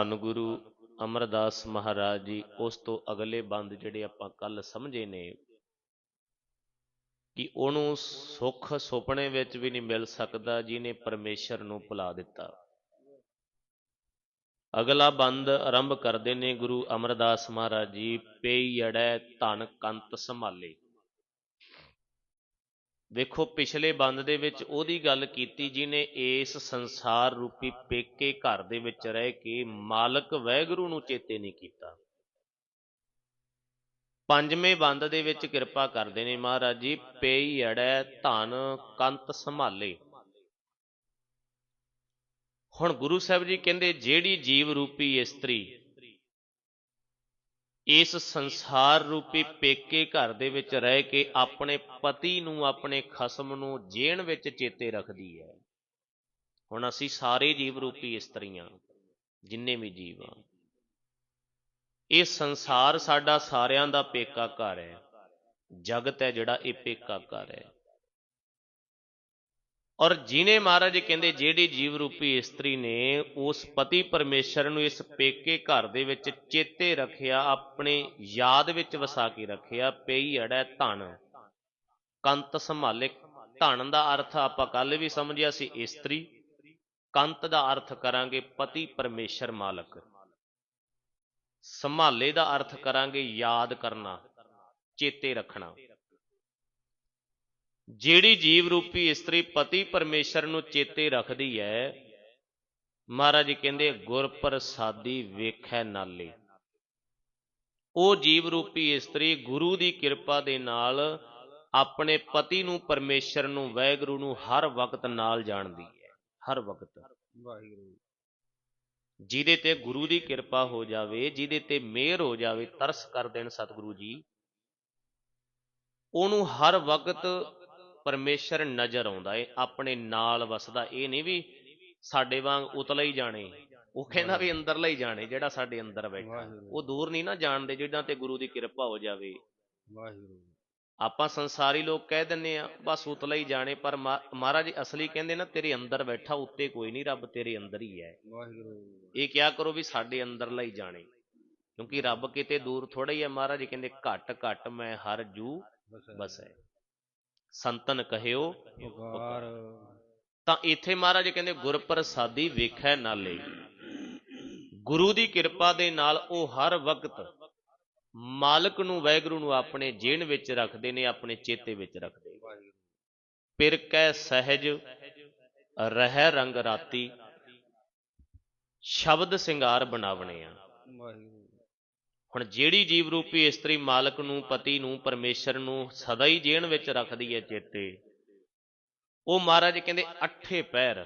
ਧੰਨ ਗੁਰੂ ਅਮਰਦਾਸ ਮਹਾਰਾਜ ਜੀ, ਉਸ ਤੋਂ ਅਗਲੇ ਬੰਦ ਜਿਹੜੇ ਆਪਾਂ ਕੱਲ ਸਮਝੇ ਨੇ ਕਿ ਉਹਨੂੰ ਸੁੱਖ ਸੁਪਨੇ ਵਿੱਚ ਵੀ ਨਹੀਂ ਮਿਲ ਸਕਦਾ ਜਿਹਨੇ ਪਰਮੇਸ਼ਰ ਨੂੰ ਭੁਲਾ ਦਿੱਤਾ। ਅਗਲਾ ਬੰਦ ਆਰੰਭ ਕਰਦੇ ਨੇ ਗੁਰੂ ਅਮਰਦਾਸ ਮਹਾਰਾਜ ਜੀ, ਪੇਈ ਅੜੈ ਧਨ ਕੰਤ ਸੰਭਾਲੇ। ਵੇਖੋ ਪਿਛਲੇ ਬੰਦ ਦੇ ਵਿੱਚ ਉਹਦੀ ਗੱਲ ਕੀਤੀ ਜਿਹਨੇ ਇਸ ਸੰਸਾਰ ਰੂਪੀ ਪੇਕੇ ਘਰ ਦੇ ਵਿੱਚ ਰਹਿ ਕੇ ਮਾਲਕ ਵੈਗਰੂ ਨੂੰ ਚੇਤੇ ਨਹੀਂ ਕੀਤਾ। ਪੰਜਵੇਂ ਬੰਦ ਦੇ ਵਿੱਚ ਕਿਰਪਾ ਕਰਦੇ ਨੇ ਮਹਾਰਾਜ ਜੀ, ਪੇਈ ਅੜੈ ਧਨ ਕੰਤ ਸੰਭਾਲੇ। ਹੁਣ ਗੁਰੂ ਸਾਹਿਬ ਜੀ ਕਹਿੰਦੇ, ਜਿਹੜੀ ਜੀਵ ਰੂਪੀ ਇਸਤਰੀ ਇਸ ਸੰਸਾਰ ਰੂਪੀ ਪੇਕੇ ਘਰ ਦੇ ਵਿੱਚ ਰਹਿ ਕੇ ਆਪਣੇ ਪਤੀ ਨੂੰ, ਆਪਣੇ ਖਸਮ ਨੂੰ ਜੇਣ ਵਿੱਚ ਚੇਤੇ ਰੱਖਦੀ ਹੈ। ਹੁਣ ਅਸੀਂ ਸਾਰੇ ਜੀਵ ਰੂਪੀ ਇਸਤਰੀਆਂ ਜਿੰਨੇ ਵੀ ਜੀਵ ਆ। ਇਹ ਸੰਸਾਰ ਸਾਡਾ ਸਾਰਿਆਂ ਦਾ ਪੇਕਾ ਘਰ ਹੈ। ਜਗਤ ਹੈ ਜਿਹੜਾ ਇਹ ਪੇਕਾ ਘਰ ਹੈ। ਔਰ ਜਿਨੇ ਮਹਾਰਾਜ ਕਹਿੰਦੇ, ਜਿਹੜੀ ਜੀਵ ਰੂਪੀ ਇਸਤਰੀ ਨੇ ਉਸ ਪਤੀ ਪਰਮੇਸ਼ਰ ਨੂੰ ਇਸ ਪੇਕੇ ਘਰ ਦੇ ਵਿੱਚ ਚੇਤੇ ਰੱਖਿਆ, ਆਪਣੇ ਯਾਦ ਵਿੱਚ ਵਸਾ ਕੇ ਰੱਖਿਆ, ਪਈ ਅੜੈ ਧਨ। ਕੰਤ ਸੰਭਾਲੇ। ਧਨ ਦਾ ਅਰਥ ਆਪਾਂ ਕੱਲ ਵੀ ਸਮਝਿਆ ਸੀ, ਇਸਤਰੀ। ਕੰਤ ਦਾ ਅਰਥ ਕਰਾਂਗੇ ਪਤੀ ਪਰਮੇਸ਼ਰ ਮਾਲਕ। ਸੰਭਾਲੇ ਦਾ ਅਰਥ ਕਰਾਂਗੇ ਯਾਦ ਕਰਨਾ, ਚੇਤੇ ਰੱਖਣਾ। ਜਿਹੜੀ ਜੀਵ ਰੂਪੀ ਇਸਤਰੀ ਪਤੀ ਪਰਮੇਸ਼ਰ ਨੂੰ ਚੇਤੇ ਰੱਖਦੀ ਹੈ ਮਹਾਰਾਜ ਕਹਿੰਦੇ ਗੁਰ ਪ੍ਰਸਾਦੀ ਵੇਖੈ ਨਾਲੇ। ਉਹ ਜੀਵ ਰੂਪੀ ਇਸਤਰੀ ਗੁਰੂ ਦੀ ਕਿਰਪਾ ਦੇ ਨਾਲ ਆਪਣੇ ਪਤੀ ਨੂੰ ਪਰਮੇਸ਼ਰ ਨੂੰ ਵੈਗਰੂ ਨੂੰ ਹਰ ਵਕਤ ਨਾਲ ਜਾਣਦੀ ਹੈ ਹਰ ਵਕਤ। ਵਾਹਿਗੁਰੂ। ਜਿਹਦੇ ਤੇ ਗੁਰੂ ਦੀ ਕਿਰਪਾ ਹੋ ਜਾਵੇ ਜਿਹਦੇ ਤੇ ਮਿਹਰ ਹੋ ਜਾਵੇ ਤਰਸ ਕਰ ਦੇਣ ਸਤਿਗੁਰੂ ਜੀ। ਉਹਨੂੰ ਹਰ ਵਕਤ ਪਰਮੇਸ਼ਰ ਨਜ਼ਰ ਆਉਂਦਾ ਏ ਆਪਣੇ ਨਾਲ ਵਸਦਾ। ਇਹ ਨਹੀਂ ਵੀ ਸਾਡੇ ਵਾਂਗ ਉਤਲਾ ਹੀ ਜਾਣੇ। ਉਹ ਕਹਿੰਦਾ ਵੀ ਅੰਦਰਲਾ ਹੀ ਜਾਣੇ ਜਿਹੜਾ ਸਾਡੇ ਅੰਦਰ ਬੈਠਾ। ਉਹ ਦੂਰ ਨਹੀਂ ਨਾ ਜਾਣਦੇ ਜਿਹਨਾਂ ਤੇ ਗੁਰੂ ਦੀ ਕਿਰਪਾ ਹੋ ਜਾਵੇ। ਵਾਹਿਗੁਰੂ। ਆਪਾਂ ਸੰਸਾਰੀ ਲੋਕ ਕਹਿ ਦਿੰਨੇ ਆ ਬਸ ਉਤਲਾ ਹੀ ਜਾਣੇ ਪਰ ਮਹਾ- ਮਹਾਰਾਜ ਅਸਲੀ ਕਹਿੰਦੇ ਨਾ ਤੇਰੇ ਅੰਦਰ ਬੈਠਾ ਉੱਤੇ ਕੋਈ ਨਹੀਂ ਰੱਬ ਤੇਰੇ ਅੰਦਰ ਹੀ ਹੈ। ਇਹ ਕਿਆ ਕਰੋ ਵੀ ਸਾਡੇ ਅੰਦਰਲਾ ਹੀ ਜਾਣੇ। ਕਿਉਂਕਿ ਰੱਬ ਕਿਤੇ ਦੂਰ ਥੋੜਾ ਹੀ ਹੈ ਮਹਾਰਾਜ ਕਹਿੰਦੇ ਘਟ ਘਟ ਮੈਂ ਹਰ ਜੂ ਬਸ ਬਸੈ ਸੰਤਨ ਕਹਿਓ। ਪੁਕਾਰ ਤਾਂ ਇੱਥੇ ਮਹਾਰਾਜ ਕਹਿੰਦੇ ਗੁਰ ਪ੍ਰਸਾਦੀ ਵੇਖੈ ਨਾਲੇ ਗੁਰੂ ਦੀ ਕਿਰਪਾ ਦੇ ਨਾਲ ਉਹ ਹਰ ਵਕਤ ਮਾਲਕ ਨੂੰ ਵੈਗਰੂ ਨੂੰ ਆਪਣੇ ਜੇਣ ਵਿੱਚ ਰੱਖਦੇ ਨੇ ਆਪਣੇ ਚੇਤੇ ਵਿੱਚ ਰੱਖਦੇ ਪਿਰ ਕੈ ਸਹਿਜ ਰਹਿ ਰੰਗ ਰਾਤੀ ਸ਼ਬਦ ਸਿੰਗਾਰ ਬਣਾਵਣੇ ਆ। ਵਾਹਿਗੁਰੂ। ਹੁਣ ਜਿਹੜੀ ਜੀਵ ਰੂਪੀ ਇਸਤਰੀ ਮਾਲਕ ਨੂੰ, ਪਤੀ ਨੂੰ, ਪਰਮੇਸ਼ਰ ਨੂੰ ਸਦਾ ਹੀ ਜੇਣ ਵਿੱਚ ਰੱਖਦੀ ਹੈ ਚੇਤੇ, ਉਹ ਮਹਾਰਾਜ ਕਹਿੰਦੇ ਅੱਠੇ ਪੈਰ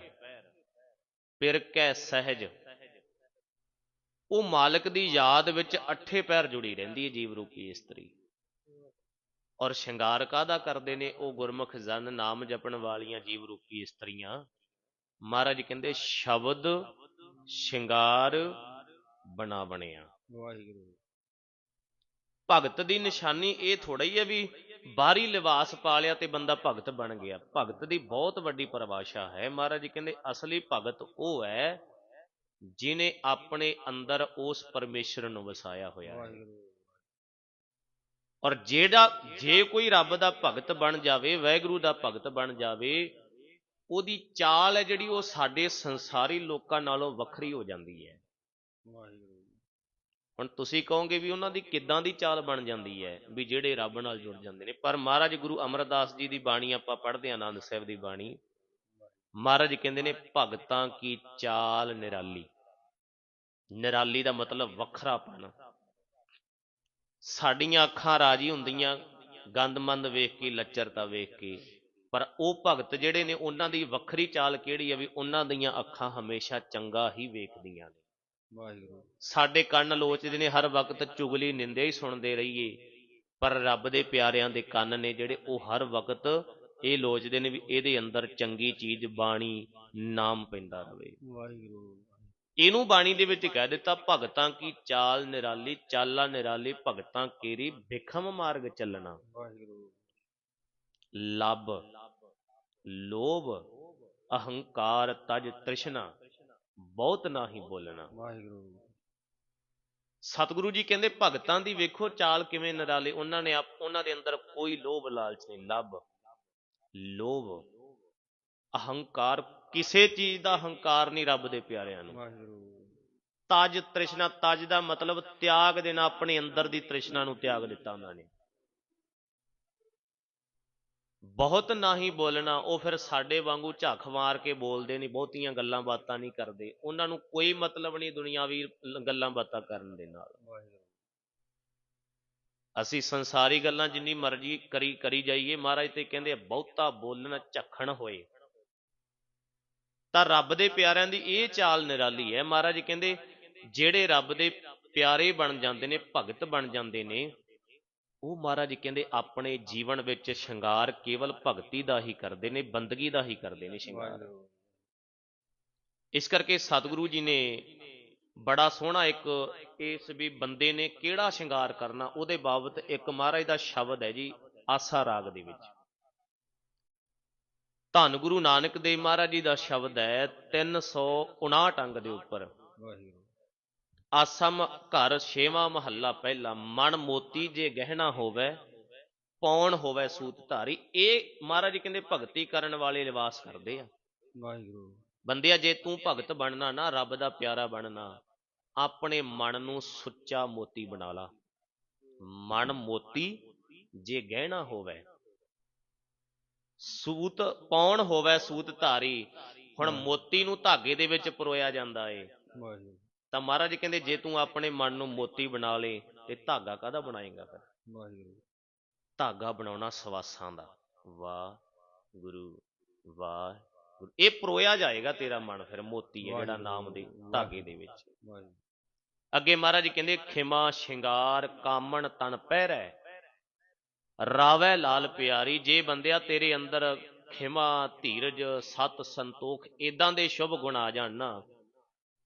ਪਿਰ ਕੈ ਸਹਿਜ। ਉਹ ਮਾਲਕ ਦੀ ਯਾਦ ਵਿੱਚ ਅੱਠੇ ਪੈਰ ਜੁੜੀ ਰਹਿੰਦੀ ਹੈ ਜੀਵ ਰੂਪੀ ਇਸਤਰੀ ਔਰ ਸ਼ਿੰਗਾਰ ਕਾਦਾ ਕਰਦੇ ਨੇ? ਉਹ ਗੁਰਮੁਖ ਜਨ ਨਾਮ ਜਪਣ ਵਾਲੀਆਂ ਜੀਵ ਰੂਪੀ ਇਸਤਰੀਆਂ ਮਹਾਰਾਜ ਕਹਿੰਦੇ ਸ਼ਬਦ ਸ਼ਿੰਗਾਰ ਬਣਾ ਬਣਿਆ ਵਾਹਿਗੁਰੂ। ਭਗਤ ਦੀ ਨਿਸ਼ਾਨੀ ਇਹ ਥੋੜਾ ਹੀ ਹੈ ਵੀ ਬਾਹਰੀ ਲਿਬਾਸ ਪਾ ਲਿਆ ਤੇ ਬੰਦਾ ਭਗਤ ਬਣ ਗਿਆ। ਭਗਤ ਦੀ ਬਹੁਤ ਵੱਡੀ ਪਰਿਭਾਸ਼ਾ ਹੈ। ਮਹਾਰਾਜ ਜੀ ਕਹਿੰਦੇ ਅਸਲੀ ਭਗਤ ਉਹ ਹੈ ਜਿਨੇ ਆਪਣੇ ਅੰਦਰ ਉਸ ਪਰਮੇਸ਼ਰ ਨੂੰ ਵਸਾਇਆ ਹੋਇਆ ਹੈ। ਔਰ ਜਿਹੜਾ, ਜੇ ਕੋਈ ਰੱਬ ਦਾ ਭਗਤ ਬਣ ਜਾਵੇ, ਵਾਹਿਗੁਰੂ ਦਾ ਭਗਤ ਬਣ ਜਾਵੇ, ਉਹਦੀ ਚਾਲ ਹੈ ਜਿਹੜੀ ਉਹ ਸਾਡੇ ਸੰਸਾਰੀ ਲੋਕਾਂ ਨਾਲੋਂ ਵੱਖਰੀ ਹੋ ਜਾਂਦੀ ਹੈ। ਵਾਹਿਗੁਰੂ ਹੁਣ ਤੁਸੀਂ ਕਹੋਗੇ ਵੀ ਉਹਨਾਂ ਦੀ ਕਿੱਦਾਂ ਦੀ ਚਾਲ ਬਣ ਜਾਂਦੀ ਹੈ, ਵੀ ਜਿਹੜੇ ਰੱਬ ਨਾਲ ਜੁੜ ਜਾਂਦੇ ਨੇ। ਪਰ ਮਹਾਰਾਜ ਗੁਰੂ ਅਮਰਦਾਸ ਜੀ ਦੀ ਬਾਣੀ ਆਪਾਂ ਪੜ੍ਹਦੇ ਹਾਂ, ਆਨੰਦ ਸਾਹਿਬ ਦੀ ਬਾਣੀ। ਮਹਾਰਾਜ ਕਹਿੰਦੇ ਨੇ, ਭਗਤਾਂ ਕੀ ਚਾਲ ਨਿਰਾਲੀ। ਨਿਰਾਲੀ ਦਾ ਮਤਲਬ ਵੱਖਰਾਪਨ। ਸਾਡੀਆਂ ਅੱਖਾਂ ਰਾਜੀ ਹੁੰਦੀਆਂ ਗੰਦਮੰਦ ਵੇਖ ਕੇ, ਲੱਚਰਤਾ ਵੇਖ ਕੇ। ਪਰ ਉਹ ਭਗਤ ਜਿਹੜੇ ਨੇ, ਉਹਨਾਂ ਦੀ ਵੱਖਰੀ ਚਾਲ ਕਿਹੜੀ ਹੈ ਵੀ ਉਹਨਾਂ ਦੀਆਂ ਅੱਖਾਂ ਹਮੇਸ਼ਾ ਚੰਗਾ ਹੀ ਵੇਖਦੀਆਂ ਨੇ। ਵਾਹਿਗੁਰੂ। ਸਾਡੇ ਕੰਨ ਲੋਚਦੇ ਨੇ ਹਰ ਵਕਤ ਚੁਗਲੀ ਨਿੰਦਿਆ ਹੀ ਸੁਣਦੇ ਰਹੀਏ। ਪਰ ਰੱਬ ਦੇ ਪਿਆਰਿਆਂ ਦੇ ਕੰਨ ਨੇ ਜਿਹੜੇ ਉਹ ਹਰ ਵਕਤ ਇਹ ਲੋਚਦੇ ਨੇ ਵੀ ਇਹਦੇ ਅੰਦਰ ਚੰਗੀ ਚੀਜ਼ ਬਾਣੀ ਨਾਮ ਪੈਂਦਾ ਰਵੇ। ਵਾਹਿਗੁਰੂ। ਇਹਨੂੰ ਬਾਣੀ ਦੇ ਵਿੱਚ ਕਹਿ ਦਿੱਤਾ ਭਗਤਾਂ ਕੀ ਚਾਲ ਨਿਰਾਲੀ ਚਾਲਾ ਨਿਰਾਲੀ ਭਗਤਾਂ ਕੇਰੀ ਬਿਖਮ ਮਾਰਗ ਚੱਲਣਾ। ਵਾਹਿਗੁਰੂ। ਲੱਭ ਲੋਭ ਅਹੰਕਾਰ ਤਜ ਤ੍ਰਿਸ਼ਨਾ। ਬਹੁਤ ਨਾਹੀ ਬੋਲਣਾ। ਵਾਹਿਗੁਰੂ। ਸਤਿਗੁਰੂ ਜੀ ਕਹਿੰਦੇ ਭਗਤਾਂ ਦੀ ਵੇਖੋ ਚਾਲ ਕਿਵੇਂ ਨਿਰਾਲੇ ਉਹਨਾਂ ਨੇ ਉਹਨਾਂ ਦੇ ਅੰਦਰ ਕੋਈ ਲੋਭ ਲਾਲਚ ਨਹੀਂ। ਲੱਭ ਲੋਭ ਅਹੰਕਾਰ ਕਿਸੇ ਚੀਜ਼ ਦਾ ਹੰਕਾਰ ਨਹੀਂ ਰੱਬ ਦੇ ਪਿਆਰਿਆਂ ਨੂੰ। ਵਾਹਿਗੁਰੂ। ਤਜ ਤ੍ਰਿਸ਼ਨਾ ਤਜ ਦਾ ਮਤਲਬ ਤਿਆਗ ਦੇਣਾ ਆਪਣੇ ਅੰਦਰ ਦੀ ਤ੍ਰਿਸ਼ਨਾ ਨੂੰ ਤਿਆਗ ਦਿੱਤਾ ਉਹਨਾਂ ਨੇ। ਬਹੁਤ ਨਹੀਂ ਬੋਲਣਾ ਉਹ ਫਿਰ ਸਾਡੇ ਵਾਂਗੂ ਝੱਖ ਮਾਰ ਕੇ ਬੋਲਦੇ ਨਹੀਂ ਬਹੁਤੀਆਂ ਗੱਲਾਂ ਬਾਤਾਂ ਨਹੀਂ ਕਰਦੇ। ਉਹਨਾਂ ਨੂੰ ਕੋਈ ਮਤਲਬ ਨਹੀਂ ਦੁਨੀਆਵੀ ਗੱਲਾਂ ਬਾਤਾਂ ਕਰਨ ਦੇ ਨਾਲ। ਅਸੀਂ ਸੰਸਾਰੀ ਗੱਲਾਂ ਜਿੰਨੀ ਮਰਜ਼ੀ ਕਰੀ ਕਰੀ ਜਾਈਏ ਮਹਾਰਾਜ ਤੇ ਕਹਿੰਦੇ ਬਹੁਤਾ ਬੋਲਣ ਝੱਖਣ ਹੋਏ। ਤਾਂ ਰੱਬ ਦੇ ਪਿਆਰਿਆਂ ਦੀ ਇਹ ਚਾਲ ਨਿਰਾਲੀ ਹੈ। ਮਹਾਰਾਜ ਕਹਿੰਦੇ ਜਿਹੜੇ ਰੱਬ ਦੇ ਪਿਆਰੇ ਬਣ ਜਾਂਦੇ ਨੇ ਭਗਤ ਬਣ ਜਾਂਦੇ ਨੇ ਉਹ ਮਹਾਰਾਜ ਕਹਿੰਦੇ ਆਪਣੇ ਜੀਵਨ ਵਿੱਚ ਸ਼ਿੰਗਾਰ ਕੇਵਲ ਭਗਤੀ ਦਾ ਹੀ ਕਰਦੇ ਨੇ, ਬੰਦਗੀ ਦਾ ਹੀ ਕਰਦੇ ਨੇ ਸ਼ਿੰਗਾਰ। ਇਸ ਕਰਕੇ ਸਤਿਗੁਰੂ ਜੀ ਨੇ ਬੜਾ ਸੋਹਣਾ ਇੱਕ ਇਸ ਵੀ ਬੰਦੇ ਨੇ ਕਿਹੜਾ ਸ਼ਿੰਗਾਰ ਕਰਨਾ, ਉਹਦੇ ਬਾਬਤ ਇੱਕ ਮਹਾਰਾਜ ਦਾ ਸ਼ਬਦ ਹੈ ਜੀ, ਆਸਾ ਰਾਗ ਦੇ ਵਿੱਚ। ਧੰਨ ਗੁਰੂ ਨਾਨਕ ਦੇਵ ਮਹਾਰਾਜ ਜੀ ਦਾ ਸ਼ਬਦ ਹੈ 359 ਅੰਗ ਦੇ ਉੱਪਰ। ਵਾਹਿਗੁਰੂ। ਆਸਮ ਘਰ ਛੇਵਾਂ ਮਹੱਲਾ ਪਹਿਲਾ ਮਨ ਮੋਤੀ ਜੇ ਗਹਿਣਾ ਹੋਵੇ ਪੌਣ ਹੋਵੇ ਸੂਤ ਧਾਰੀ। ਇਹ ਮਹਾਰਾਜ ਜੀ ਕਹਿੰਦੇ ਭਗਤੀ ਕਰਨ ਵਾਲੇ ਲਿਵਾਸ ਕਰਦੇ ਆ। ਵਾਹਿਗੁਰੂ। ਬੰਦਿਆ ਜੇ ਤੂੰ ਭਗਤ ਬਣਨਾ ਨਾ ਰੱਬ ਦਾ ਪਿਆਰਾ ਬਣਨਾ ਆਪਣੇ ਮਨ ਨੂੰ ਸੁੱਚਾ ਮੋਤੀ ਬਣਾ ਲਾ। ਮਨ ਮੋਤੀ ਜੇ ਗਹਿਣਾ ਹੋਵੇ ਸੂਤ ਪੌਣ ਹੋਵੇ ਸੂਤ ਧਾਰੀ ਹੁਣ ਮੋਤੀ ਨੂੰ ਧਾਗੇ ਦੇ ਵਿੱਚ ਪਰੋਇਆ ਜਾਂਦਾ ਏ। ਵਾਹਿਗੁਰੂ। ਤਾਂ ਮਹਾਰਾਜ ਕਹਿੰਦੇ ਜੇ ਤੂੰ ਆਪਣੇ ਮਨ ਨੂੰ ਮੋਤੀ ਬਣਾ ਲੇ ਤੇ ਧਾਗਾ ਕਾਹਦਾ ਬਣਾਏਗਾ ਫਿਰ? ਵਾਹਿਗੁਰੂ। ਧਾਗਾ ਬਣਾਉਣਾ ਸਵਾਸਾਂ ਦਾ। ਵਾਹ ਗੁਰੂ ਵਾਹ। ਇਹ ਪਰੋਇਆ ਜਾਏਗਾ ਤੇਰਾ ਮਨ ਫਿਰ ਮੋਤੀ ਹੈ ਜਿਹੜਾ ਨਾਮ ਦੇ ਧਾਗੇ ਦੇ ਵਿੱਚ। ਅੱਗੇ ਮਹਾਰਾਜ ਕਹਿੰਦੇ ਖਿਮਾ ਸ਼ਿੰਗਾਰ ਕਾਮਣ ਤਨ ਪਹਿਰੈ। ਰਾਵੈ ਲਾਲ ਪਿਆਰੀ ਜੇ ਬੰਦਿਆ ਤੇਰੇ ਅੰਦਰ ਖਿਮਾ ਧੀਰਜ ਸਤ ਸੰਤੋਖ ਇਦਾਂ ਦੇ ਸ਼ੁਭ ਗੁਣ ਆ ਜਾਣ ਨਾ।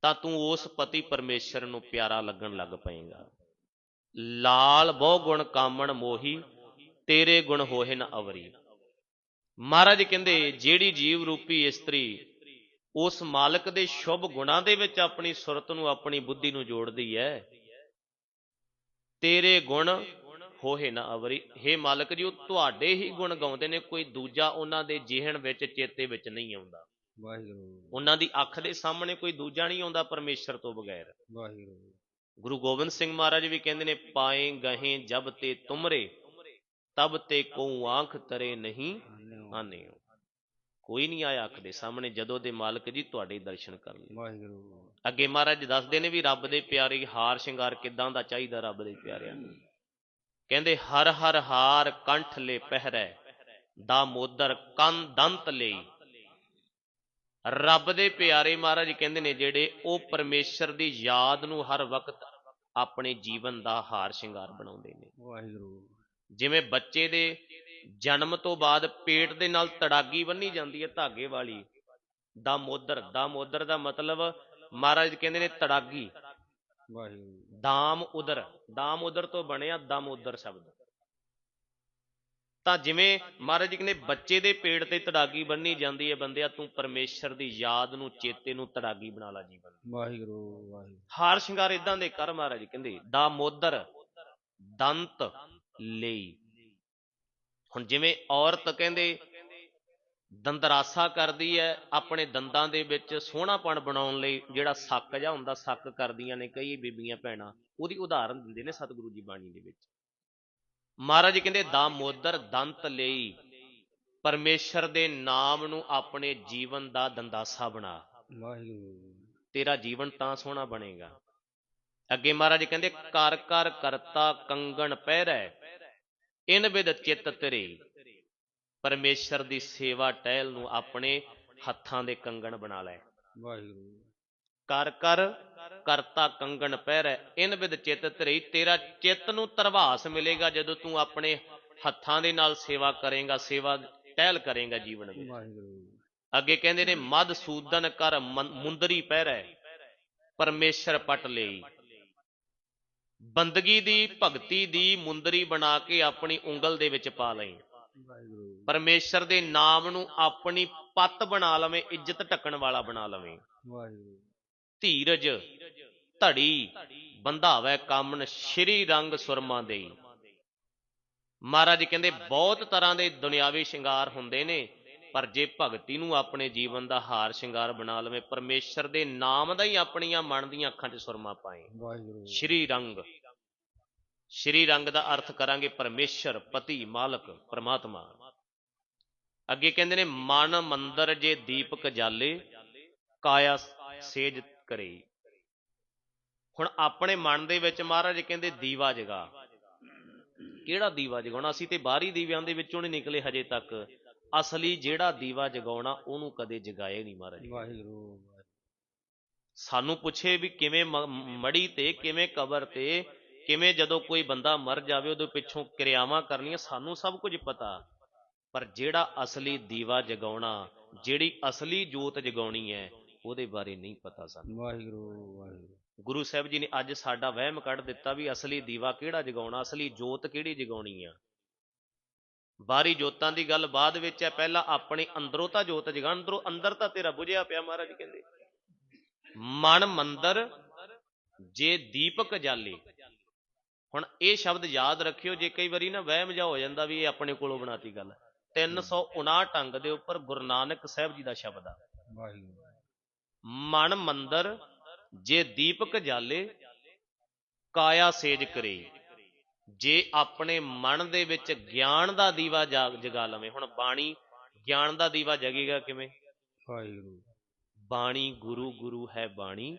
ਤਾਂ ਤੂੰ ਉਸ ਪਤੀ ਪਰਮੇਸ਼ਰ ਨੂੰ ਪਿਆਰਾ ਲੱਗਣ ਲੱਗ ਪਏਗਾ। ਲਾਲ ਬਹੁ ਗੁਣ ਕਾਮਣ ਮੋਹੀ, ਤੇਰੇ ਗੁਣ ਹੋਏ ਨ ਅਵਰੀ। ਮਹਾਰਾਜ ਕਹਿੰਦੇ, ਜਿਹੜੀ ਜੀਵ ਰੂਪੀ ਇਸਤਰੀ, ਉਸ ਮਾਲਕ ਦੇ ਸ਼ੁਭ ਗੁਣਾਂ ਦੇ ਵਿੱਚ ਆਪਣੀ ਸੁਰਤ ਨੂੰ, ਆਪਣੀ ਬੁੱਧੀ ਨੂੰ ਜੋੜਦੀ ਹੈ ਤੇਰੇ ਗੁਣ ਹੋਏ ਨਾ ਅਵਰੀ। हे ਮਾਲਕ ਜੀ, ਉਹ ਤੁਹਾਡੇ ਹੀ ਗੁਣ ਗਾਉਂਦੇ ਨੇ, ਕੋਈ ਦੂਜਾ ਉਹਨਾਂ ਦੇ ਜਿਹਣ ਵਿੱਚ, ਚੇਤੇ ਵਿੱਚ ਨਹੀਂ ਆਉਂਦਾ। ਵਾਹਿਗੁਰੂ। ਉਹਨਾਂ ਦੀ ਅੱਖ ਦੇ ਸਾਹਮਣੇ ਕੋਈ ਦੂਜਾ ਨਹੀਂ ਆਉਂਦਾ ਪਰਮੇਸ਼ਰ ਤੋਂ ਬਗੈਰ। ਵਾਹਿਗੁਰੂ। ਗੁਰੂ ਗੋਬਿੰਦ ਸਿੰਘ ਮਹਾਰਾਜ ਵੀ ਕਹਿੰਦੇ ਨੇ ਪਾਏ ਗਹੇ ਜਬ ਤੇ ਤੁਮਰੇ ਤਬ ਤੇ ਕੋ ਆਂਖ ਤਰੇ ਨਹੀਂ। ਆਨੇ ਕੋਈ ਨਹੀਂ ਆਇਆ ਅੱਖ ਦੇ ਸਾਹਮਣੇ ਜਦੋਂ ਦੇ ਮਾਲਕ ਜੀ ਤੁਹਾਡੇ ਦਰਸ਼ਨ ਕਰ ਲਏ ਵਾਹਿਗੁਰੂ। ਅੱਗੇ ਮਹਾਰਾਜ ਦੱਸਦੇ ਨੇ ਵੀ ਰੱਬ ਦੇ ਪਿਆਰੇ ਹਾਰ ਸ਼ਿੰਗਾਰ ਕਿਦਾਂ ਦਾ ਚਾਹੀਦਾ ਰੱਬ ਦੇ ਪਿਆਰਿਆਂ ਨੂੰ। ਕਹਿੰਦੇ ਹਰ ਹਰ ਹਾਰ ਕੰਠ ਲੈ ਪਹਿਰੈ ਦਾ ਮੋਦਰ ਕੰਨ ਦੰਤ ਲਈ ਰੱਬ ਦੇ ਪਿਆਰੇ ਮਹਾਰਾਜ ਕਹਿੰਦੇ ਨੇ ਜਿਹੜੇ ਉਹ ਪਰਮੇਸ਼ਰ ਦੀ ਯਾਦ ਨੂੰ ਹਰ ਵਕਤ ਆਪਣੇ ਜੀਵਨ ਦਾ ਹਾਰ ਸ਼ਿੰਗਾਰ ਬਣਾਉਂਦੇ ਨੇ। ਵਾਹਿਗੁਰੂ। ਜਿਵੇਂ ਬੱਚੇ ਦੇ ਜਨਮ ਤੋਂ ਬਾਅਦ ਪੇਟ ਦੇ ਨਾਲ ਤੜਾਗੀ ਬੰਨੀ ਜਾਂਦੀ ਹੈ ਧਾਗੇ ਵਾਲੀ ਦਾਮੋਦਰ ਦਾਮੋਦਰ ਦਾ ਮਤਲਬ ਮਹਾਰਾਜ ਕਹਿੰਦੇ ਨੇ ਤੜਾਗੀ। ਵਾਹਿਗੁਰੂ। ਦਾਮ ਉਦਰ ਦਾਮ ਉਦਰ ਤੋਂ ਬਣਿਆ ਦਮੋਦਰ ਸ਼ਬਦ। ਤਾਂ ਜਿਵੇਂ ਮਹਾਰਾਜ ਜੀ ਕਹਿੰਦੇ ਬੱਚੇ ਦੇ ਪੇਟ ਤੇ ਤੜਾਗੀ ਬੰਨੀ ਜਾਂਦੀ ਹੈ ਬੰਦਿਆ ਤੂੰ ਪਰਮੇਸ਼ਰ ਦੀ ਯਾਦ ਨੂੰ ਚੇਤੇ ਨੂੰ ਤੜਾਗੀ ਬਣਾ ਲਾ ਜੀਵਨ। ਵਾਹਿਗੁਰੂ ਵਾਹਿਗੁਰੂ। ਹਾਰ ਸ਼ਿੰਗਾਰ ਇਦਾਂ ਦੇ ਕਰ ਮਹਾਰਾਜ ਕਹਿੰਦੇ ਦਾਮੋਦਰ ਦੰਤ ਲਈ। ਹੁਣ ਜਿਵੇਂ ਔਰਤ ਕਹਿੰਦੇ ਦੰਦਰਾਸਾ ਕਰਦੀ ਹੈ ਆਪਣੇ ਦੰਦਾਂ ਦੇ ਵਿੱਚ ਸੋਹਣਾਪਣ ਬਣਾਉਣ ਲਈ ਜਿਹੜਾ ਸੱਕ ਜਾਂ ਹੁੰਦਾ ਸੱਕ ਕਰਦੀਆਂ ਨੇ ਕਈ ਬੀਬੀਆਂ ਭੈਣਾਂ ਉਹਦੀ ਉਦਾਹਰਨ ਦਿੰਦੇ ਨੇ ਸਤਿਗੁਰੂ ਜੀ ਬਾਣੀ ਦੇ ਵਿੱਚ। ਮਹਾਰਾਜ ਜੀ ਕਹਿੰਦੇ ਦਾਮੋਦਰ ਦੰਤ ਲਈ ਪਰਮੇਸ਼ਰ ਦੇ ਨਾਮ ਨੂੰ ਆਪਣੇ ਜੀਵਨ ਦਾ ਦੰਦਾਸਾ ਬਣਾ। ਵਾਹਿਗੁਰੂ। ਤੇਰਾ ਜੀਵਨ ਤਾਂ ਸੋਹਣਾ ਬਣੇਗਾ। ਅੱਗੇ ਮਹਾਰਾਜ ਕਹਿੰਦੇ ਕਰ ਕਰ ਕਰਤਾ ਕੰਗਣ ਪਹਿਰੈ ਇਨ ਵਿਦ ਚਿੱਤ ਤੇਰੇ। ਪਰਮੇਸ਼ਰ ਦੀ ਸੇਵਾ ਟਹਿਲ ਨੂੰ ਆਪਣੇ ਹੱਥਾਂ ਦੇ ਕੰਗਣ ਬਣਾ ਲੈ। ਵਾਹਿਗੁਰੂ। ਕਰ ਕਰ ਕਰਤਾ ਕੰਗਣ ਪਹਿਰੈ। ਇਨ ਵਿਦ ਚਿੱਤ ਤੇਰੇ ਤੇਰਾ ਚਿੱਤ ਨੂੰ ਤਰਵਾਸ ਮਿਲੇਗਾ ਜਦੋਂ ਤੂੰ ਆਪਣੇ ਹੱਥਾਂ ਦੇ ਨਾਲ ਸੇਵਾ ਕਰੇਗਾ ਸੇਵਾ ਟਹਿਲ ਕਰੇਗਾ ਜੀਵਨ ਵਿੱਚ। ਅੱਗੇ ਕਹਿੰਦੇ ਨੇ ਮਦ ਸੂਦਨ ਕਰ ਮੁੰਦਰੀ ਪਹਿਰੈ ਪਰਮੇਸ਼ਰ ਪਟ ਲਈ। ਬੰਦਗੀ ਦੀ ਭਗਤੀ ਦੀ ਮੁੰਦਰੀ ਬਣਾ ਕੇ ਆਪਣੀ ਉਂਗਲ ਦੇ ਵਿੱਚ ਪਾ ਲਈ। ਪਰਮੇਸ਼ਰ ਦੇ ਨਾਮ ਨੂੰ ਆਪਣੀ ਪੱਤ ਬਣਾ ਲਵੇਂ ਇੱਜ਼ਤ ਢੱਕਣ ਵਾਲਾ ਬਣਾ ਲਵੇਂ। ਵਾਹਿਗੁਰੂ। ਧੀਰਜ ਧੜੀ ਬੰਧਾਵੈ ਕਾਮਨ ਸ਼੍ਰੀ ਰੰਗ ਸੁਰਮਾ ਦੇਈ ਮਹਾਰਾਜ ਕਹਿੰਦੇ ਬਹੁਤ ਤਰ੍ਹਾਂ ਦੇ ਦੁਨਿਆਵੀ ਸ਼ਿੰਗਾਰ ਹੁੰਦੇ ਨੇ ਪਰ ਜੇ ਭਗਤੀ ਨੂੰ ਆਪਣੇ ਜੀਵਨ ਦਾ ਹਾਰ ਸ਼ਿੰਗਾਰ ਬਣਾ ਲਵੇ ਪਰਮੇਸ਼ਰ ਦੇ ਨਾਮ ਦਾ ਹੀ ਆਪਣੀਆਂ ਮਨ ਦੀਆਂ ਅੱਖਾਂ 'ਚ ਸੁਰਮਾ ਪਾਏ। ਵਾਹਿਗੁਰੂ। ਸ਼੍ਰੀ ਰੰਗ। ਸ਼੍ਰੀ ਰੰਗ ਦਾ ਅਰਥ ਕਰਾਂਗੇ ਪਰਮੇਸ਼ਰ ਪਤੀ ਮਾਲਕ ਪ੍ਰਮਾਤਮਾ। ਅੱਗੇ ਕਹਿੰਦੇ ਨੇ ਮਨ ਮੰਦਰ ਜੇ ਦੀਪਕ ਜਾਲੇ ਕਾਇਆ ਸੇਜ ਕਰੇ। ਹੁਣ ਆਪਣੇ ਮਨ ਦੇ ਵਿੱਚ ਮਹਾਰਾਜ ਕਹਿੰਦੇ ਦੀਵਾ ਜਗਾ। ਕਿਹੜਾ ਦੀਵਾ ਜਗਾਉਣਾ? ਅਸੀਂ ਤੇ ਬਾਹਰੀ ਦੀਵਿਆਂ ਦੇ ਵਿੱਚੋਂ ਨਹੀਂ ਨਿਕਲੇ ਹਜੇ ਤੱਕ। ਅਸਲੀ ਜਿਹੜਾ ਦੀਵਾ ਜਗਾਉਣਾ ਉਹਨੂੰ ਕਦੇ ਜਗਾਏ ਨਹੀਂ ਮਹਾਰਾਜ। ਵਾਹਿਗੁਰੂ ਸਾਨੂੰ ਪੁੱਛੇ ਵੀ ਕਿਵੇਂ ਮੜੀ ਤੇ ਕਿਵੇਂ ਕਬਰ ਤੇ ਕਿਵੇਂ ਜਦੋਂ ਕੋਈ ਬੰਦਾ ਮਰ ਜਾਵੇ ਉਹਦੇ ਪਿੱਛੋਂ ਕਿਰਿਆਵਾਂ ਕਰਨੀਆਂ ਸਾਨੂੰ ਸਭ ਕੁਝ ਪਤਾ। ਪਰ ਜਿਹੜਾ ਅਸਲੀ ਦੀਵਾ ਜਗਾਉਣਾ ਜਿਹੜੀ ਅਸਲੀ ਜੋਤ ਜਗਾਉਣੀ ਹੈ ਉਹਦੇ ਬਾਰੇ ਨਹੀਂ ਪਤਾ ਸਾਨੂੰ। ਵਾਹਿਗੁਰੂ ਵਾਹਿਗੁਰੂ। ਗੁਰੂ ਸਾਹਿਬ ਜੀ ਨੇ ਅੱਜ ਸਾਡਾ ਵਹਿਮ ਕੱਢ ਦਿੱਤਾ ਵੀ ਅਸਲੀ ਦੀਵਾ ਕਿਹੜਾ ਜਗਾਉਣਾ ਅਸਲੀ ਜੋਤ ਕਿਹੜੀ ਜਗਾਉਣੀ ਆ। ਬਾਹਰੀ ਜੋਤਾਂ ਦੀ ਗੱਲ ਬਾਅਦ ਵਿੱਚ ਹੈ ਪਹਿਲਾਂ ਆਪਣੇ ਅੰਦਰੋਂ ਤਾਂ ਜੋਤ ਜਗਾ ਅੰਦਰੋਂ ਅੰਦਰ ਤਾਂ ਤੇਰਾ ਬੁਝਿਆ ਪਿਆ ਮਹਾਰਾਜ ਕਹਿੰਦੇ। ਮਨ ਮੰਦਰ ਜੇ ਦੀਪਕ ਜਾਲੇ। ਹੁਣ ਇਹ ਸ਼ਬਦ ਯਾਦ ਰੱਖਿਓ ਜੇ ਕਈ ਵਾਰੀ ਨਾ ਵਹਿਮ ਜਾ ਹੋ ਜਾਂਦਾ ਵੀ ਇਹ ਆਪਣੇ ਕੋਲੋਂ ਬਣਾਤੀ ਗੱਲ। 359 ਅੰਗ ਦੇ ਉੱਪਰ ਗੁਰੂ ਨਾਨਕ ਸਾਹਿਬ ਜੀ ਦਾ ਸ਼ਬਦ ਆ। ਵਾਹਿਗੁਰੂ। ਮਨ ਮੰਦਰ ਜੇ ਦੀਪਕ ਜਾਲੇ ਕਾਇਆ ਸੇਜ ਕਰੇ। ਜੇ ਆਪਣੇ ਮਨ ਦੇ ਵਿੱਚ ਗਿਆਨ ਦਾ ਦੀਵਾ ਜਾਗ ਲਵੇ। ਹੁਣ ਬਾਣੀ ਗਿਆਨ ਦਾ ਦੀਵਾ ਜਗੇਗਾ ਕਿਵੇਂ? ਵਾਹਿਗੁਰੂ। ਬਾਣੀ ਗੁਰੂ ਗੁਰੂ ਹੈ ਬਾਣੀ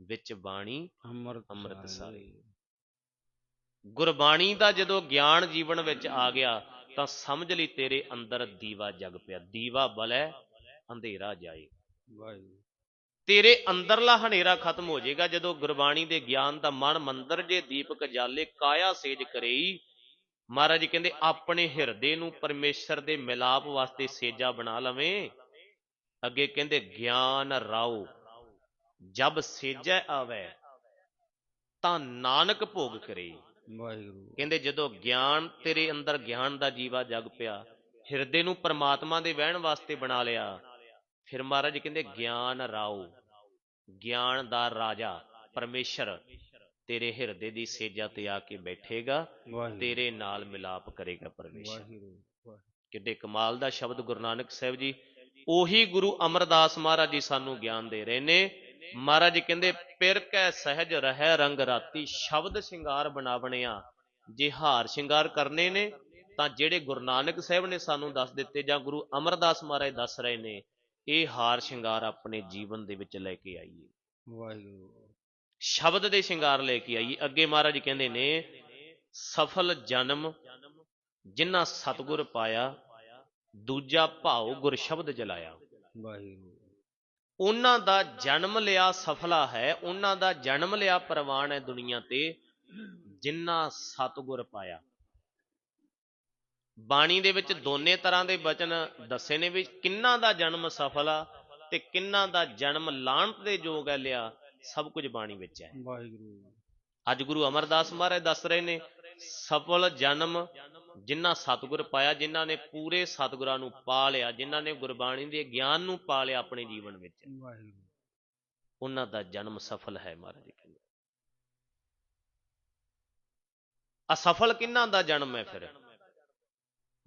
ਵਿੱਚ ਬਾਣੀ ਅੰਮ੍ਰਿਤ ਅੰਮ੍ਰਿਤ ਸਾਰੇ ਗੁਰਬਾਣੀ ਦਾ ਜਦੋਂ ਗਿਆਨ ਜੀਵਨ ਵਿੱਚ ਆ ਗਿਆ ਤਾਂ ਸਮਝ ਲਈ ਤੇਰੇ ਅੰਦਰ ਦੀਵਾ ਜਗ ਪਿਆ। ਦੀਵਾ ਬਲੈ ਅੰਧੇਰਾ ਜਾਏ। ਵਾਹਿਗੁਰੂ। ਤੇਰੇ ਅੰਦਰਲਾ ਹਨੇਰਾ ਖਤਮ ਹੋ ਜਾਏਗਾ। ਜਦੋਂ ਗੁਰਬਾਣੀ ਦੇ ਗਿਆਨ ਦਾ ਮਨ ਮੰਦਰ ਜੇ ਦੀਪਕ ਜਾਲੇ ਕਾਇਆ ਸੇਜ ਕਰੇਈ ਮਹਾਰਾਜ ਕਹਿੰਦੇ ਆਪਣੇ ਹਿਰਦੇ ਨੂੰ ਪਰਮੇਸ਼ਰ ਦੇ ਮਿਲਾਪ ਵਾਸਤੇ ਸੇਜਾ ਬਣਾ ਲਵੇਂ। ਅੱਗੇ ਕਹਿੰਦੇ ਗਿਆਨ ਰਾਉ ਜਬ ਸੇਜੈ ਆਵੇ ਤਾਂ ਨਾਨਕ ਭੋਗ ਕਰੇ ਵਾਹਿਗੁਰੂ। ਕਹਿੰਦੇ ਜਦੋਂ ਗਿਆਨ ਤੇਰੇ ਅੰਦਰ ਗਿਆਨ ਦਾ ਜੀਵਾ ਜਗ ਪਿਆ ਹਿਰਦੇ ਨੂੰ ਪ੍ਰਮਾਤਮਾ ਦੇ ਵਹਿਣ ਵਾਸਤੇ ਬਣਾ ਲਿਆ ਫਿਰ ਮਹਾਰਾਜ ਕਹਿੰਦੇ ਗਿਆਨ ਰਾਉ ਗਿਆਨ ਦਾ ਰਾਜਾ ਪਰਮੇਸ਼ਰ ਤੇਰੇ ਹਿਰਦੇ ਦੀ ਸੇਜਾ ਤੇ ਆ ਕੇ ਬੈਠੇਗਾ ਤੇਰੇ ਨਾਲ ਮਿਲਾਪ ਕਰੇਗਾ ਪਰਮੇਸ਼ਰ। ਕਿੱਡੇ ਕਮਾਲ ਦਾ ਸ਼ਬਦ ਗੁਰੂ ਨਾਨਕ ਸਾਹਿਬ ਜੀ। ਉਹੀ ਗੁਰੂ ਅਮਰਦਾਸ ਮਹਾਰਾਜ ਜੀ ਸਾਨੂੰ ਗਿਆਨ ਦੇ ਰਹੇ ਨੇ। ਮਹਾਰਾਜ ਕਹਿੰਦੇ ਪਿਰ ਕੈ ਸਹਿਜ ਰਹਿ ਰੰਗ ਰਾਤੀ ਸ਼ਬਦ ਸ਼ਿੰਗਾਰ ਬਣਾ ਬਣਿਆ ਜੇ ਹਾਰ ਸ਼ਿੰਗਾਰ ਕਰਨੇ ਨੇ ਤਾਂ ਜਿਹੜੇ ਗੁਰੂ ਨਾਨਕ ਸਾਹਿਬ ਨੇ ਸਾਨੂੰ ਦੱਸ ਦਿੱਤੇ ਜਾਂ ਗੁਰੂ ਅਮਰਦਾਸ ਮਹਾਰਾਜ ਦੱਸ ਰਹੇ ਨੇ ਇਹ ਹਾਰ ਸ਼ਿੰਗਾਰ ਆਪਣੇ ਜੀਵਨ ਦੇ ਵਿੱਚ ਲੈ ਕੇ ਆਈਏ। ਵਾਹਿਗੁਰੂ। ਸ਼ਬਦ ਦੇ ਸ਼ਿੰਗਾਰ ਲੈ ਕੇ ਆਈਏ। ਅੱਗੇ ਮਹਾਰਾਜ ਕਹਿੰਦੇ ਨੇ ਸਫਲ ਜਨਮ ਜਿਨ੍ਹਾਂ ਸਤਿਗੁਰ ਪਾਇਆ ਦੂਜਾ ਭਾਉ ਗੁਰ ਸ਼ਬਦ ਜਲਾਇਆ। ਵਾਹਿਗੁਰੂ। ਉਹਨਾਂ ਦਾ ਜਨਮ ਲਿਆ ਸਫਲਾ ਹੈ ਉਹਨਾਂ ਦਾ ਜਨਮ ਲਿਆ ਪ੍ਰਵਾਨ ਹੈ ਦੁਨੀਆ ਤੇ ਜਿਨ੍ਹਾਂ ਸਤਿਗੁਰ ਪਾਇਆ। ਬਾਣੀ ਦੇ ਵਿੱਚ ਦੋਨੇ ਤਰ੍ਹਾਂ ਦੇ ਬਚਨ ਦੱਸੇ ਨੇ ਵੀ ਕਿੰਨਾਂ ਦਾ ਜਨਮ ਸਫਲ ਆ ਤੇ ਕਿੰਨਾਂ ਦਾ ਜਨਮ ਲਾਂਟ ਦੇ ਯੋਗ ਹੈ ਲਿਆ ਸਭ ਕੁਝ ਬਾਣੀ ਵਿੱਚ ਹੈ। ਵਾਹਿਗੁਰੂ ਅੱਜ ਗੁਰੂ ਅਮਰਦਾਸ ਮਹਾਰਾਜ ਦੱਸ ਰਹੇ ਨੇ ਸਫਲ ਜਨਮ ਜਿਨ੍ਹਾਂ ਸਤਿਗੁਰ ਪਾਇਆ ਜਿਨ੍ਹਾਂ ਨੇ ਪੂਰੇ ਸਤਿਗੁਰਾਂ ਨੂੰ ਪਾ ਲਿਆ ਜਿਨ੍ਹਾਂ ਨੇ ਗੁਰਬਾਣੀ ਦੇ ਗਿਆਨ ਨੂੰ ਪਾ ਲਿਆ ਆਪਣੇ ਜੀਵਨ ਵਿੱਚ। ਵਾਹਿਗੁਰੂ ਉਹਨਾਂ ਦਾ ਜਨਮ ਸਫਲ ਹੈ ਮਹਾਰਾਜ ਕਹਿੰਦੇ। ਅਸਫਲ ਕਿੰਨਾਂ ਦਾ ਜਨਮ ਹੈ ਫਿਰ?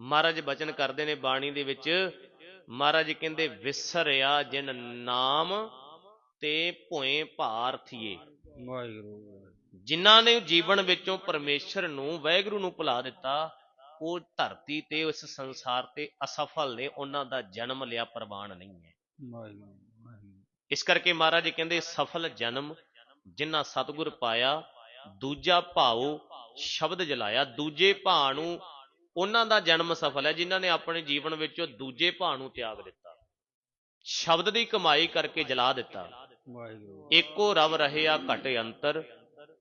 ਮਹਾਰਾਜ ਬਚਨ ਕਰਦੇ ਨੇ ਬਾਣੀ ਦੇ ਵਿੱਚ ਮਹਾਰਾਜ ਕਹਿੰਦੇ ਵਿਸਰਿਆ ਜਿਨ ਨਾਮ ਤੇ ਭੋਏ ਭਾਰਥੀਏ ਵਾਹਿਗੁਰੂ। ਜਿਨ੍ਹਾਂ ਨੇ ਜੀਵਨ ਵਿੱਚੋਂ ਪਰਮੇਸ਼ਰ ਨੂੰ ਵੈਗਰੂ ਨੂੰ ਭੁਲਾ ਦਿੱਤਾ ਉਹ ਧਰਤੀ ਤੇ ਉਸ ਸੰਸਾਰ ਤੇ ਅਸਫਲ ਨੇ ਉਹਨਾਂ ਦਾ ਜਨਮ ਲਿਆ ਪ੍ਰਵਾਨ ਨਹੀਂ ਹੈ। ਵਾਹਿਗੁਰੂ ਵਾਹਿਗੁਰੂ। ਇਸ ਕਰਕੇ ਮਹਾਰਾਜ ਕਹਿੰਦੇ ਸਫਲ ਜਨਮ ਜਿਨ੍ਹਾਂ ਸਤਿਗੁਰ ਪਾਇਆ ਦੂਜਾ ਭਾਉ ਸ਼ਬਦ ਜਲਾਇਆ ਦੂਜੇ ਭਾ ਨੂੰ ਉਹਨਾਂ ਦਾ ਜਨਮ ਸਫਲ ਹੈ, ਜਿਨ੍ਹਾਂ ਨੇ ਆਪਣੇ ਜੀਵਨ ਵਿੱਚੋਂ ਦੂਜੇ ਭਾ ਨੂੰ ਤਿਆਗ ਦਿੱਤਾ। ਸ਼ਬਦ ਦੀ ਕਮਾਈ ਕਰਕੇ ਜਲਾ ਦਿੱਤਾ। ਵਾਹਿਗੁਰੂ ਏਕੋ ਰਵ ਰਹਿਆ ਘਟ ਅੰਤਰ,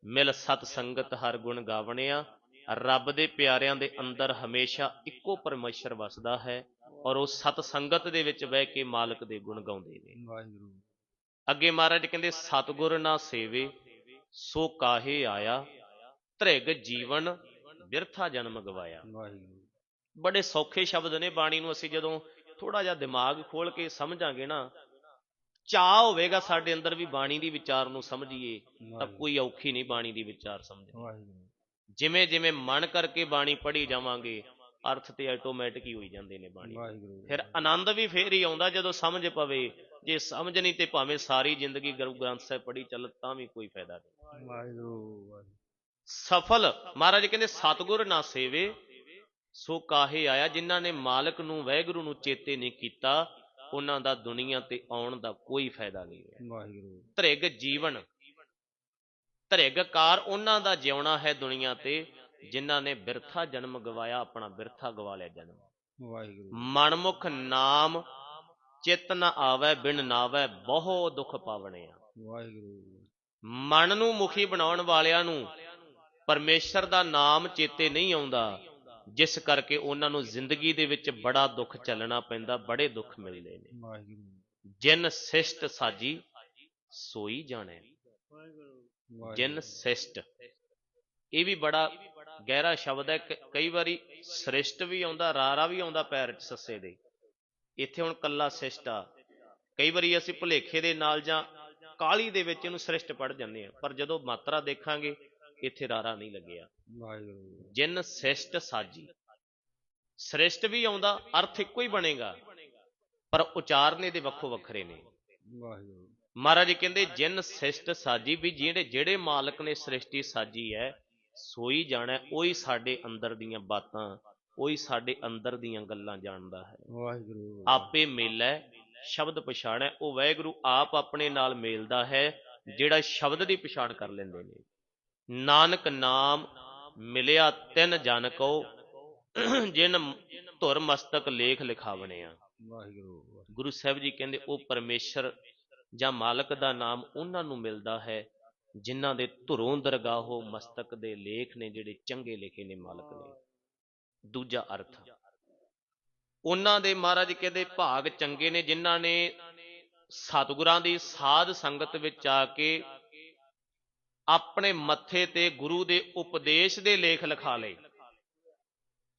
ਮਿਲ ਸਤ ਸੰਗਤ ਹਰ ਗੁਣ ਗਾਵਣਿਆ। ਰੱਬ ਦੇ ਪਿਆਰਿਆਂ ਦੇ ਅੰਦਰ ਹਮੇਸ਼ਾ ਇੱਕੋ ਪਰਮੇਸ਼ਰ ਵਸਦਾ ਹੈ ਔਰ ਉਹ ਸਤ ਸੰਗਤ ਦੇ ਵਿੱਚ ਬਹਿ ਕੇ ਮਾਲਕ ਦੇ ਗੁਣ ਗਾਉਂਦੇ ਨੇ। ਵਾਹਿਗੁਰੂ ਅੱਗੇ ਮਹਾਰਾਜ ਕਹਿੰਦੇ, ਸਤਿਗੁਰ ਨਾ ਸੇਵੇ, ਸੋ ਕਾਹੇ ਆਇਆ? ਧ੍ਰਿਗ ਜੀਵਨ ਬਿਰਥਾ ਜਨਮ ਗਵਾਇਆ। ਵਾਹਿਗੁਰੂ। ਬੜੇ ਸੌਖੇ ਸ਼ਬਦ ਨੇ ਬਾਣੀ ਨੂੰ ਅਸੀਂ ਜਦੋਂ ਥੋੜਾ ਜਿਹਾ ਦਿਮਾਗ ਖੋਲ ਕੇ ਸਮਝਾਂਗੇ ਨਾ ਚਾਹ ਹੋਵੇਗਾ ਸਾਡੇ ਅੰਦਰ ਵੀ ਬਾਣੀ ਦੀ ਵਿਚਾਰ ਨੂੰ ਸਮਝੀਏ ਤਾਂ ਕੋਈ ਔਖੀ ਨਹੀਂ ਬਾਣੀ ਦੀ ਵਿਚਾਰ ਸਮਝਣੀ। ਜਿਵੇਂ ਜਿਵੇਂ ਮਨ ਕਰਕੇ ਬਾਣੀ ਪੜ੍ਹੀ ਜਾਵਾਂਗੇ ਅਰਥ ਤੇ ਆਟੋਮੈਟਿਕ ਹੀ ਹੋਈ ਜਾਂਦੇ ਨੇ ਬਾਣੀ ਫਿਰ ਆਨੰਦ ਵੀ ਫੇਰ ਹੀ ਆਉਂਦਾ ਜਦੋਂ ਸਮਝ ਪਵੇ। ਜੇ ਸਮਝ ਨਹੀਂ ਤੇ ਭਾਵੇਂ ਸਾਰੀ ਜ਼ਿੰਦਗੀ ਗੁਰੂ ਗ੍ਰੰਥ ਸਾਹਿਬ ਪੜ੍ਹੀ ਚੱਲ ਤਾਂ ਵੀ ਕੋਈ ਫਾਇਦਾ ਨਹੀਂ। ਵਾਹਿਗੁਰੂ। ਸਫਲ। ਮਹਾਰਾਜ ਕਹਿੰਦੇ ਸਤਿਗੁਰ ਨਾ ਸੇਵੇ ਸੋ ਕਾਹੇ ਆਇਆ ਜਿਨ੍ਹਾਂ ਨੇ ਮਾਲਕ ਨੂੰ ਵੈਗੁਰੂ ਨੂੰ ਚੇਤੇ ਨਹੀਂ ਕੀਤਾ ਉਹਨਾਂ ਦਾ ਦੁਨੀਆ ਤੇ ਆਉਣ ਦਾ ਕੋਈ ਫਾਇਦਾ ਨਹੀਂ ਹੋਇਆ। ਵਾਹਿਗੁਰੂ। ਧ੍ਰਿਗ ਜੀਵਨ ਧ੍ਰਿਗ ਕਾਰ ਉਹਨਾਂ ਦਾ ਜਿਉਣਾ ਹੈ ਦੁਨੀਆ ਤੇ ਜਿਨ੍ਹਾਂ ਨੇ ਬਿਰਥਾ ਜਨਮ ਗਵਾਇਆ ਆਪਣਾ ਬਿਰਥਾ ਗਵਾ ਲਿਆ ਜਨਮ। ਵਾਹਿਗੁਰੂ। ਮਨਮੁਖ ਨਾਮ ਚਿਤ ਨ ਆਵੈ ਬਿਨ ਨਾਵੈ ਬਹੁ ਦੁਖ ਪਾਵਣੇ ਆ ਵਾਹਿਗੁਰੂ। ਮਨ ਨੂੰ ਮੁਖੀ ਬਣਾਉਣ ਵਾਲਿਆਂ ਨੂੰ ਪਰਮੇਸ਼ਰ ਦਾ ਨਾਮ ਚੇਤੇ ਨਹੀਂ ਆਉਂਦਾ ਜਿਸ ਕਰਕੇ ਉਹਨਾਂ ਨੂੰ ਜ਼ਿੰਦਗੀ ਦੇ ਵਿੱਚ ਬੜਾ ਦੁੱਖ ਚੱਲਣਾ ਪੈਂਦਾ ਬੜੇ ਦੁੱਖ ਮਿਲਦੇ ਨੇ। ਜਿਨ ਸਿਸ਼ਟ ਸਾਜੀ ਸੋਈ ਜਾਣੈ। ਜਿਨ ਸਿਸ਼ਟ। ਇਹ ਵੀ ਬੜਾ ਗਹਿਰਾ ਸ਼ਬਦ ਹੈ ਕਈ ਵਾਰੀ ਸ੍ਰਿਸ਼ਟ ਵੀ ਆਉਂਦਾ ਰਾਰਾ ਵੀ ਆਉਂਦਾ ਪੈਰ 'ਚ ਸੱਸੇ ਦੇ। ਇੱਥੇ ਹੁਣ ਕੱਲਾ ਸਿਸ਼ਟ ਆ। ਕਈ ਵਾਰੀ ਅਸੀਂ ਭੁਲੇਖੇ ਦੇ ਨਾਲ ਜਾਂ ਕਾਲੀ ਦੇ ਵਿੱਚ ਇਹਨੂੰ ਸ੍ਰਿਸ਼ਟ ਪੜ ਜਾਂਦੇ ਆ ਪਰ ਜਦੋਂ ਮਾਤਰਾ ਦੇਖਾਂਗੇ ਇੱਥੇ ਰਾਰਾ ਨਹੀਂ ਲੱਗਿਆ। ਜਿਨ ਸਿਸ਼ਟ ਸਾਜੀ। ਸ੍ਰਿਸ਼ਟ ਵੀ ਆਉਂਦਾ ਅਰਥ ਇੱਕੋ ਹੀ ਬਣੇਗਾ ਪਰ ਉਚਾਰਨ ਇਹਦੇ ਵੱਖੋ ਵੱਖਰੇ ਨੇ। ਵਾਹਿਗੁਰੂ। ਮਹਾਰਾਜ ਕਹਿੰਦੇ ਜਿਨ ਸਿਸ਼ਟ ਸਾਜੀ ਵੀ ਜਿਹੜੇ ਜਿਹੜੇ ਮਾਲਕ ਨੇ ਸ੍ਰਿਸ਼ਟੀ ਸਾਜੀ ਹੈ ਸੋਈ ਜਾਣਾ ਉਹੀ ਸਾਡੇ ਅੰਦਰ ਦੀਆਂ ਬਾਤਾਂ ਉਹੀ ਸਾਡੇ ਅੰਦਰ ਦੀਆਂ ਗੱਲਾਂ ਜਾਣਦਾ ਹੈ। ਵਾਹਿਗੁਰੂ। ਆਪੇ ਮੇਲੈ ਸ਼ਬਦ ਪਛਾਣੈ ਉਹ ਵਾਹਿਗੁਰੂ ਆਪ ਆਪਣੇ ਨਾਲ ਮੇਲਦਾ ਹੈ ਜਿਹੜਾ ਸ਼ਬਦ ਦੀ ਪਛਾਣ ਕਰ ਲੈਂਦੇ ਨੇ। ਨਾਨਕ ਨਾਮ ਮਿਲਿਆ ਤਿੰਨ ਜਨ ਕੋ ਜਿਨ ਧੁਰ ਮਸਤਕ ਲੇਖ ਲਿਖਾਵਣੇ ਆ। ਵਾਹਿਗੁਰੂ। ਗੁਰੂ ਸਾਹਿਬ ਜੀ ਕਹਿੰਦੇ ਉਹ ਪਰਮੇਸ਼ਰ ਜਾਂ ਮਾਲਕ ਦਾ ਨਾਮ ਉਹਨਾਂ ਨੂੰ ਮਿਲਦਾ ਹੈ ਜਿਨ੍ਹਾਂ ਦੇ ਧੁਰੋਂ ਦਰਗਾਹੋ ਮਸਤਕ ਦੇ ਲੇਖ ਨੇ ਜਿਹੜੇ ਚੰਗੇ ਲਿਖੇ ਨੇ ਮਾਲਕ ਨੇ। ਦੂਜਾ ਅਰਥ ਉਹਨਾਂ ਦੇ ਮਹਾਰਾਜ ਕਹਿੰਦੇ ਭਾਗ ਚੰਗੇ ਨੇ ਜਿਨ੍ਹਾਂ ਨੇ ਸਤਿਗੁਰਾਂ ਦੀ ਸਾਧ ਸੰਗਤ ਵਿੱਚ ਆ ਕੇ ਆਪਣੇ ਮੱਥੇ ਤੇ ਗੁਰੂ ਦੇ ਉਪਦੇਸ਼ ਦੇ ਲੇਖ ਲਿਖਾ ਲਏ।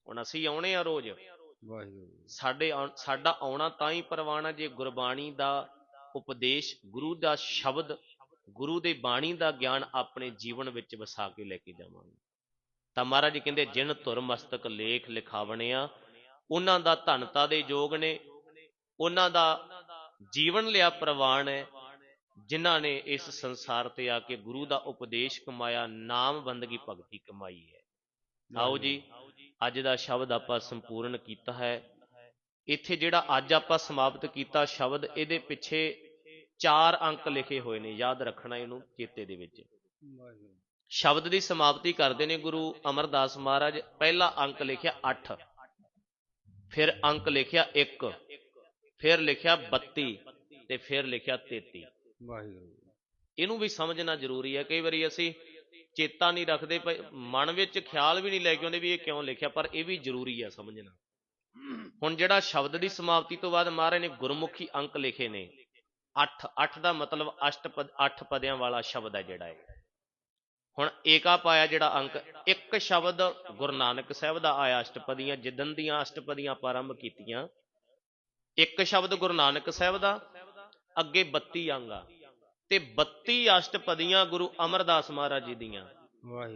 ਹੁਣ ਅਸੀਂ ਆਉਣੇ ਆ ਰੋਜ਼। ਵਾਹਿਗੁਰੂ। ਸਾਡੇ ਸਾਡਾ ਆਉਣਾ ਤਾਂ ਹੀ ਪ੍ਰਵਾਨ ਹੈ ਜੇ ਗੁਰਬਾਣੀ ਦਾ ਉਪਦੇਸ਼ ਗੁਰੂ ਦਾ ਸ਼ਬਦ ਗੁਰੂ ਦੇ ਬਾਣੀ ਦਾ ਗਿਆਨ ਆਪਣੇ ਜੀਵਨ ਵਿੱਚ ਵਸਾ ਕੇ ਲੈ ਕੇ ਜਾਵਾਂਗੇ। ਤਾਂ ਮਹਾਰਾਜ ਕਹਿੰਦੇ ਜਿਨ ਧੁਰ ਮਸਤਕ ਲੇਖ ਲਿਖਾਵਣੇ ਆ ਉਹਨਾਂ ਦਾ ਧਨਤਾ ਦੇ ਯੋਗ ਨੇ ਉਹਨਾਂ ਦਾ ਜੀਵਨ ਲਿਆ ਪ੍ਰਵਾਨ ਹੈ ਜਿਨ੍ਹਾਂ ਨੇ ਇਸ ਸੰਸਾਰ ਤੇ ਆ ਕੇ ਗੁਰੂ ਦਾ ਉਪਦੇਸ਼ ਕਮਾਇਆ, ਨਾਮ ਬੰਦਗੀ ਭਗਤੀ ਕਮਾਈ ਹੈ। ਆਓ ਜੀ, ਅੱਜ ਦਾ ਸ਼ਬਦ ਆਪਾਂ ਸੰਪੂਰਨ ਕੀਤਾ ਹੈ। ਇੱਥੇ ਜਿਹੜਾ ਅੱਜ ਆਪਾਂ ਸਮਾਪਤ ਕੀਤਾ ਸ਼ਬਦ, ਇਹਦੇ ਪਿੱਛੇ ਚਾਰ ਅੰਕ ਲਿਖੇ ਹੋਏ ਨੇ, ਯਾਦ ਰੱਖਣਾ ਇਹਨੂੰ ਚੇਤੇ ਦੇ ਵਿੱਚ। ਸ਼ਬਦ ਦੀ ਸਮਾਪਤੀ ਕਰਦੇ ਨੇ ਗੁਰੂ ਅਮਰਦਾਸ ਮਹਾਰਾਜ, ਪਹਿਲਾ ਅੰਕ ਲਿਖਿਆ 8 ਫਿਰ ਅੰਕ ਲਿਖਿਆ 1 ਫਿਰ ਲਿਖਿਆ 32 ਤੇ ਫਿਰ ਲਿਖਿਆ 33 ਵਾਹਿਗੁਰੂ ਇਹਨੂੰ ਵੀ ਸਮਝਣਾ ਜ਼ਰੂਰੀ ਹੈ। ਕਈ ਵਾਰੀ ਅਸੀਂ ਚੇਤਾ ਨਹੀਂ ਰੱਖਦੇ ਮਨ ਵਿੱਚ ਖਿਆਲ ਵੀ ਨਹੀਂ ਲੈ ਕੇ ਆਉਂਦੇ ਵੀ ਇਹ ਕਿਉਂ ਲਿਖਿਆ, ਪਰ ਇਹ ਵੀ ਜ਼ਰੂਰੀ ਹੈ ਸਮਝਣਾ। ਹੁਣ ਜਿਹੜਾ ਸ਼ਬਦ ਦੀ ਸਮਾਪਤੀ ਤੋਂ ਬਾਅਦ ਮਹਾਰਾਜ ਨੇ ਗੁਰਮੁਖੀ ਅੰਕ ਲਿਖੇ ਨੇ। 8 8 ਦਾ ਮਤਲਬ ਅਸ਼ਟਪਦ 8 ਪਦਿਆਂ ਵਾਲਾ ਸ਼ਬਦ ਹੈ ਜਿਹੜਾ ਇਹ। ਹੁਣ ਏਕਾ ਪਾਇਆ ਜਿਹੜਾ ਅੰਕ, ਇੱਕ ਸ਼ਬਦ ਗੁਰੂ ਨਾਨਕ ਸਾਹਿਬ ਦਾ ਆਇਆ ਅਸ਼ਟਪਦੀਆਂ ਜਿੱਦਨ ਦੀਆਂ ਅਸ਼ਟਪਦੀਆਂ ਆਪਾਂ ਆਰੰਭ ਕੀਤੀਆਂ, ਇੱਕ ਸ਼ਬਦ ਗੁਰੂ ਨਾਨਕ ਸਾਹਿਬ ਦਾ ਅੱਗੇ 32 ਅੰਗ ਆ ਤੇ 32 ਅਸ਼ਟਪਦੀਆਂ ਗੁਰੂ ਅਮਰਦਾਸ ਮਹਾਰਾਜ ਜੀ ਦੀਆਂ।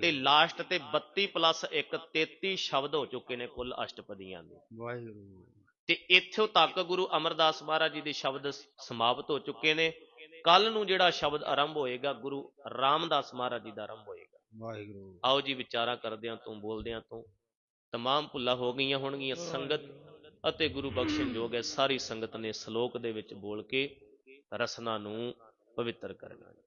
ਤੇ ਲਾਸਟ ਤੇ 32 ਪਲੱਸ 1 33 ਸ਼ਬਦ ਹੋ ਚੁੱਕੇ ਨੇ ਕੁੱਲ ਅਸ਼ਟਪਦੀਆਂ ਦੇ। ਵਾਹਿਗੁਰੂ। ਤੇ ਇੱਥੋਂ ਤੱਕ ਗੁਰੂ ਅਮਰਦਾਸ ਮਹਾਰਾਜ ਜੀ ਦੇ ਸ਼ਬਦ ਸਮਾਪਤ ਹੋ ਚੁੱਕੇ ਨੇ। ਕੱਲ ਨੂੰ ਜਿਹੜਾ ਸ਼ਬਦ ਆਰੰਭ ਹੋਏਗਾ ਗੁਰੂ ਰਾਮਦਾਸ ਮਹਾਰਾਜ ਜੀ ਦਾ ਆਰੰਭ ਹੋਏਗਾ। ਵਾਹਿਗੁਰੂ। ਆਓ ਜੀ ਵਿਚਾਰਾਂ ਕਰਦਿਆਂ ਤੋਂ ਬੋਲਦਿਆਂ ਤੋਂ। ਤਮਾਮ ਭੁੱਲਾਂ ਹੋ ਗਈਆਂ ਹੋਣਗੀਆਂ ਸੰਗਤ ਅਤੇ ਗੁਰੂ ਬਖਸ਼ਣ ਜੋਗ ਹੈ। ਸਾਰੀ ਸੰਗਤ ਨੇ ਸ਼ਲੋਕ ਦੇ ਵਿੱਚ ਬੋਲ ਕੇ ਰਸਨਾ ਨੂੰ ਪਵਿੱਤਰ ਕਰਨਾ